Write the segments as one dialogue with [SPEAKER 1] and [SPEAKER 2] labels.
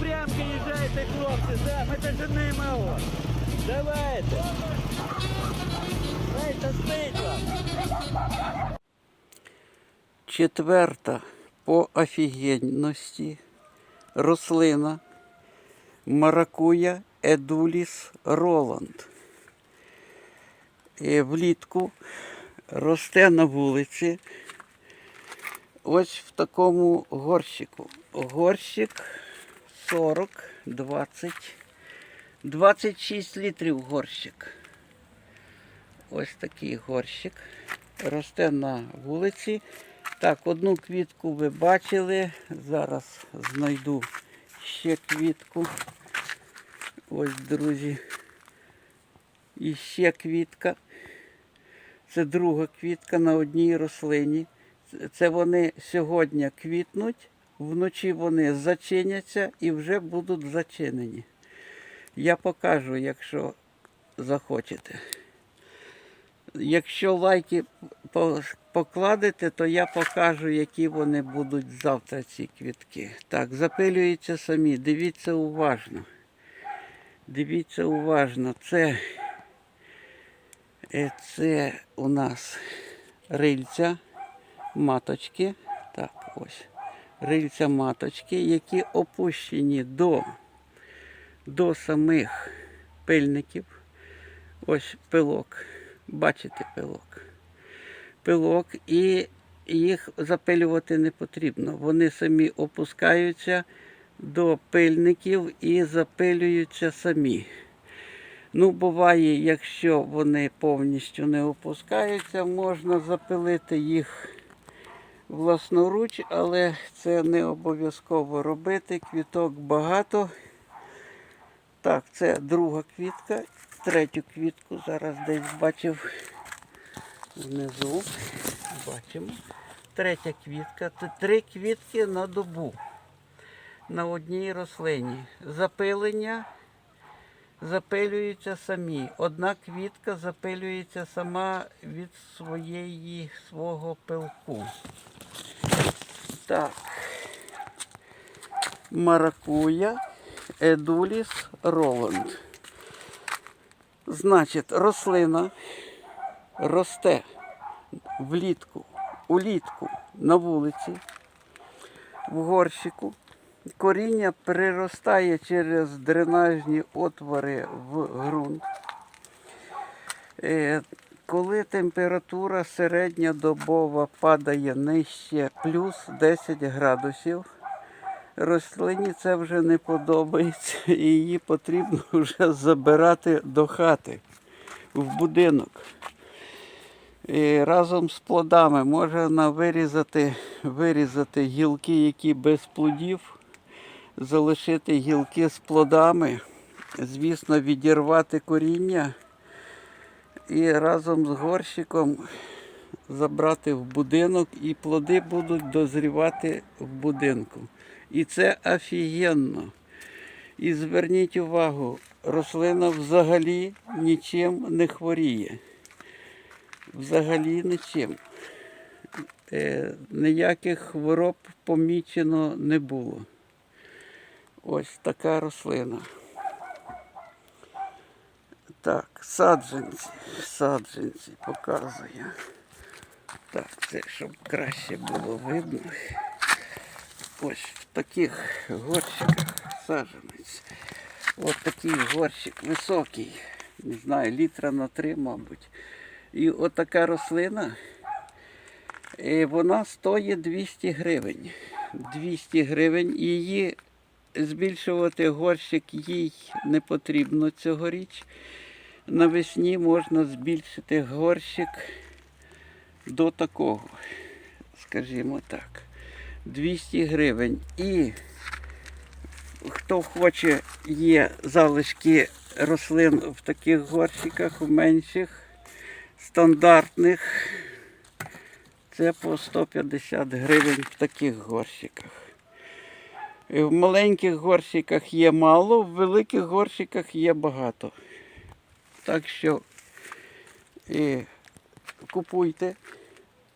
[SPEAKER 1] прямки їжджайте, хлопці, да, ми доженемо його. Давайте. Дайте спить вам. Четверта по офігенності рослина маракуя едуліс Роланд. І влітку росте на вулиці ось в такому горщику. Горщик 40, 20, 26 літрів горщик. Ось такий горщик. Росте на вулиці. Так, одну квітку ви бачили. Зараз знайду ще квітку. Ось, друзі. І ще квітка. Це друга квітка на одній рослині. Це- вони сьогодні квітнуть, вночі вони зачиняться і вже будуть зачинені. Я покажу, якщо захочете. Якщо лайки покладете, то я покажу, які вони будуть завтра, ці квітки. Так, запилюються самі. Дивіться уважно. Дивіться уважно. Це, е, це у нас рильця маточки. Так, ось. Рильця маточки, які опущені до, до самих пильників. Ось пилок. Бачите пилок. Пилок і їх запилювати не потрібно. Вони самі опускаються до пильників і запилюються самі. Ну, буває, якщо вони повністю не опускаються, можна запилити їх власноруч, але це не обов'язково робити. Квіток багато. Так, це друга квітка. Третю квітку зараз десь бачив внизу. Бачимо. Третя квітка. Це три квітки на добу. На одній рослині. Запилення запилюються самі. Одна квітка запилюється сама від своєї свого пилку. Так. Маракуя Едуліс Роланд. Значить, рослина росте влітку, улітку на вулиці, в горщику. Коріння приростає через дренажні отвори в ґрунт. Е, Коли температура середня добова падає нижче плюс 10 градусів, рослині це вже не подобається і її потрібно вже забирати до хати в будинок. І разом з плодами можна вирізати, вирізати гілки, які без плодів, залишити гілки з плодами, звісно, відірвати коріння і разом з горщиком забрати в будинок, і плоди будуть дозрівати в будинку. І це офігенно. І зверніть увагу, рослина взагалі нічим не хворіє. Взагалі нічим. Е, ніяких хвороб помічено не було. Ось така рослина. Так, саджанці, саджанці показую. Так, це щоб краще було видно. Ось в таких горщиках саджанець. Ось такий горщик високий. Не знаю, літра на три, мабуть. І отака рослина. І вона стоїть 200 гривень. 200 гривень. Її збільшувати горщик їй не потрібно цьогоріч. Навесні можна збільшити горщик до такого, скажімо так. 200 гривень. І хто хоче, є залишки рослин в таких горщиках, в менших, стандартних. Це по 150 гривень в таких горщиках. В маленьких горщиках є мало, в великих горщиках є багато. Так що і купуйте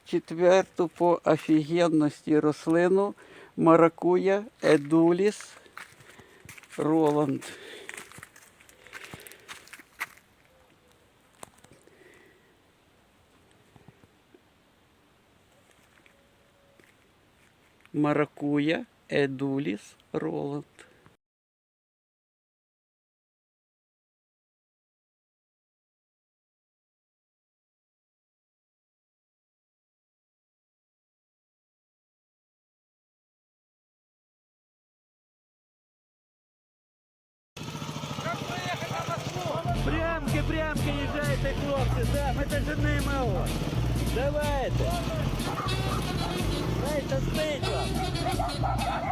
[SPEAKER 1] четверту по офігенності рослину маракуя едуліс Роланд. Маракуя, Едуліс, Роланд.
[SPEAKER 2] Прямки, прямки їжджайте, хлопці, все, ми доженемо вас. Давайте. Дайте спить вам.